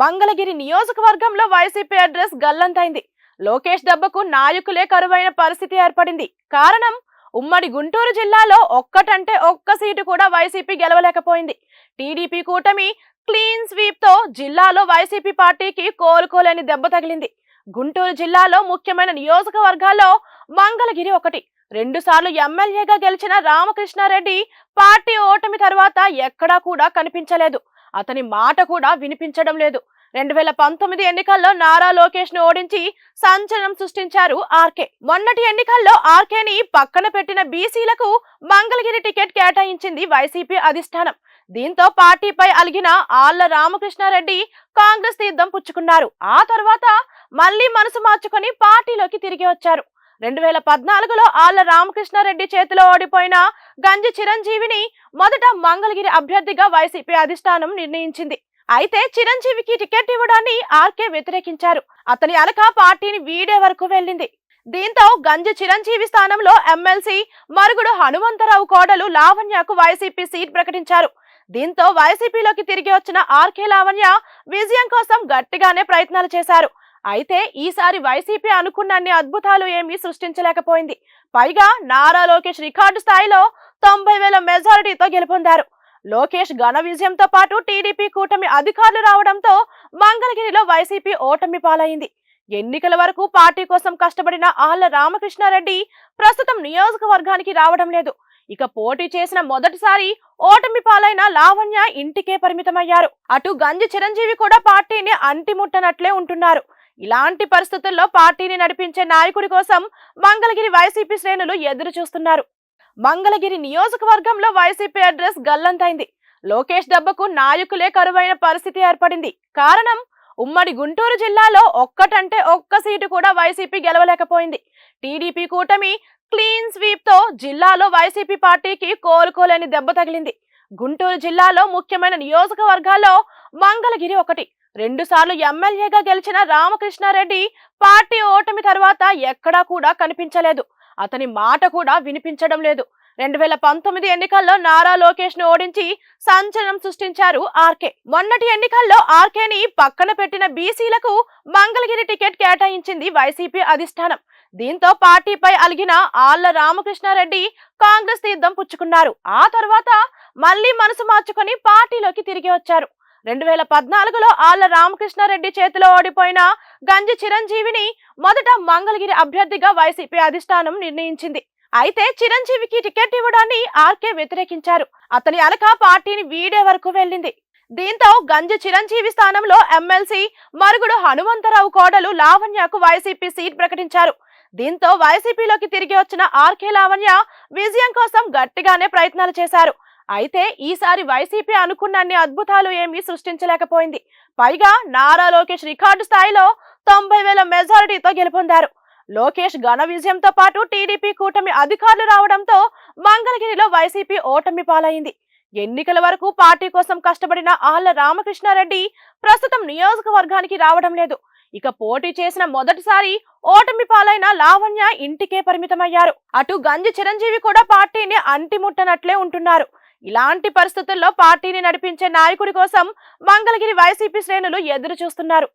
మంగళగిరి నియోజకవర్గంలో YCP address గల్లంతైంది. లోకేష్ దెబ్బకు నాయకులే కరువైన పరిస్థితి ఏర్పడింది. కారణం ఉమ్మడి గుంటూరు జిల్లాలో ఒక్కటంటే ఒక్క సీటు కూడా వైసీపీ గెలవలేకపోయింది. టీడీపీ కూటమి క్లీన్ స్వీప్తో జిల్లాలో వైసీపీ పార్టీకి కోలుకోలేని దెబ్బ తగిలింది. గుంటూరు జిల్లాలో ముఖ్యమైన నియోజకవర్గాల్లో మంగళగిరి ఒకటి. రెండుసార్లు ఎమ్మెల్యేగా గెలిచిన రామకృష్ణారెడ్డి పార్టీ ఓటమి తర్వాత ఎక్కడా కూడా కనిపించలేదు. అతని మాట కూడా వినిపించడం లేదు. రెండు వేల పంతొమ్మిది ఎన్నికల్లో నారా లోకేష్ను ఓడించి సంచలనం సృష్టించారు ఆర్కే. మొన్నటి ఎన్నికల్లో ఆర్కేని పక్కన పెట్టిన బీసీలకు మంగళగిరి టికెట్ కేటాయించింది వైసీపీ అధిష్టానం. దీంతో పార్టీపై అలిగిన ఆళ్ళ రామకృష్ణారెడ్డి కాంగ్రెస్ తీర్థం పుచ్చుకున్నారు. ఆ తర్వాత మళ్ళీ మనసు మార్చుకొని పార్టీలోకి తిరిగి వచ్చారు. రెండు వేల పద్నాలుగులో ఆళ్ళ రామకృష్ణారెడ్డి చేతిలో ఓడిపోయిన గంజి చిరంజీవిని మొదట మంగళగిరి అభ్యర్థిగా వైసీపీ అధిష్టానం నిర్ణయించింది. అయితే చిరంజీవికి టికెట్ ఇవ్వడాన్ని ఆర్కే వ్యతిరేకించారు. అతని అలక పార్టీని వీడే వరకు వెళ్ళింది. దీంతో గంజి చిరంజీవి స్థానంలో ఎమ్మెల్సీ మరుగుడు హనుమంతరావు కోడలు లావణ్యకు వైసీపీ సీట్ ప్రకటించారు. దీంతో వైసీపీలోకి తిరిగి వచ్చిన ఆర్కే లావణ్య విజయం కోసం గట్టిగానే ప్రయత్నాలు చేశారు. అయితే ఈసారి వైసీపీ అనుకున్నన్ని అద్భుతాలు ఏమీ సృష్టించలేకపోయింది. పైగా నారా లోకేష్ రికార్డు స్థాయిలో తొంభై వేల మెజారిటీతో గెలుపొందారు. లోకేష్ ఘన విజయంతో పాటు టీడీపీ కూటమి అధికారులు రావడంతో మంగళగిరిలో వైసీపీ ఓటమి పాలైంది. ఎన్నికల వరకు పార్టీ కోసం కష్టపడిన ఆళ్ళ రామకృష్ణారెడ్డి ప్రస్తుతం నియోజకవర్గానికి రావడం లేదు. ఇక పోటీ చేసిన మొదటిసారి ఓటమి పాలైన లావణ్య ఇంటికే పరిమితమయ్యారు. అటు గంజి చిరంజీవి కూడా పార్టీని అంటిముట్టనట్లే ఉంటున్నారు. ఇలాంటి పరిస్థితుల్లో పార్టీని నడిపించే నాయకుడి కోసం మంగళగిరి వైసీపీ శ్రేణులు ఎదురు చూస్తున్నారు. మంగళగిరి నియోజకవర్గంలో వైసీపీ అడ్రస్ గల్లంతైంది. లోకేష్ దెబ్బకు నాయకులే కరువైన పరిస్థితి ఏర్పడింది. కారణం ఉమ్మడి గుంటూరు జిల్లాలో ఒక్కటంటే ఒక్క సీటు కూడా వైసీపీ గెలవలేకపోయింది. టీడీపీ కూటమి క్లీన్ స్వీప్తో జిల్లాలో వైసీపీ పార్టీకి కోలుకోలేని దెబ్బ తగిలింది. గుంటూరు జిల్లాలో ముఖ్యమైన నియోజకవర్గాల్లో మంగళగిరి ఒకటి రెండుసార్లు ఎమ్మెల్యేగా గెలిచిన రామకృష్ణారెడ్డి పార్టీ ఓటమి తర్వాత ఎక్కడా కూడా కనిపించలేదు. అతని మాట కూడా వినిపించడం లేదు. రెండు వేల పంతొమ్మిది ఎన్నికల్లో నారా లోకేష్ను ఓడించి సంచలనం సృష్టించారు ఆర్కే. మొన్నటి ఎన్నికల్లో ఆర్కేని పక్కన పెట్టిన బీసీలకు మంగళగిరి టికెట్ కేటాయించింది వైసీపీ అధిష్టానం. దీంతో పార్టీపై అలిగిన ఆళ్ళ రామకృష్ణారెడ్డి కాంగ్రెస్ తీర్థం పుచ్చుకున్నారు. ఆ తర్వాత మళ్ళీ మనసు మార్చుకొని పార్టీలోకి తిరిగి వచ్చారు. రెండు వేల పద్నాలుగులో ఆళ్ళ రామకృష్ణారెడ్డి చేతిలో ఓడిపోయిన గంజి చిరంజీవిని మొదట మంగళగిరి అభ్యర్థిగా వైసీపీ అధిష్టానం నిర్ణయించింది. అయితే చిరంజీవికి టికెట్ ఇవ్వడాన్ని ఆర్కే వ్యతిరేకించారు. అతని అలక పార్టీని వీడే వరకు వెళ్ళింది. దీంతో గంజి చిరంజీవి స్థానంలో ఎమ్మెల్సీ మరుగుడు హనుమంతరావు కోడలు లావణ్యకు వైసీపీ సీట్ ప్రకటించారు. దీంతో వైసీపీలోకి తిరిగి వచ్చిన ఆర్కే లావణ్య విజయం కోసం గట్టిగానే ప్రయత్నాలు చేశారు. అయితే ఈసారి వైసీపీ అనుకున్నన్ని అద్భుతాలు ఏమీ సృష్టించలేకపోయింది. పైగా నారా లోకేష్ రికార్డు స్థాయిలో తొంభై వేల మెజారిటీతో గెలుపొందారు. లోకేష్ ఘన విజయంతో పాటు టీడీపీ కూటమి అధికారులు రావడంతో మంగళగిరిలో వైసీపీ ఓటమి పాలైంది. ఎన్నికల వరకు పార్టీ కోసం కష్టపడిన ఆళ్ళ రామకృష్ణారెడ్డి ప్రస్తుతం నియోజకవర్గానికి రావడం లేదు. ఇక పోటీ చేసిన మొదటిసారి ఓటమి పాలైన లావణ్య ఇంటికే పరిమితమయ్యారు. అటు గంజి చిరంజీవి కూడా పార్టీని అంటిముట్టనట్లే ఉంటున్నారు. ఇలాంటి పరిస్థితుల్లో పార్టీని నడిపించే నాయకుడి కోసం మంగళగిరి వైసీపీ శ్రేణులు ఎదురు చూస్తున్నారు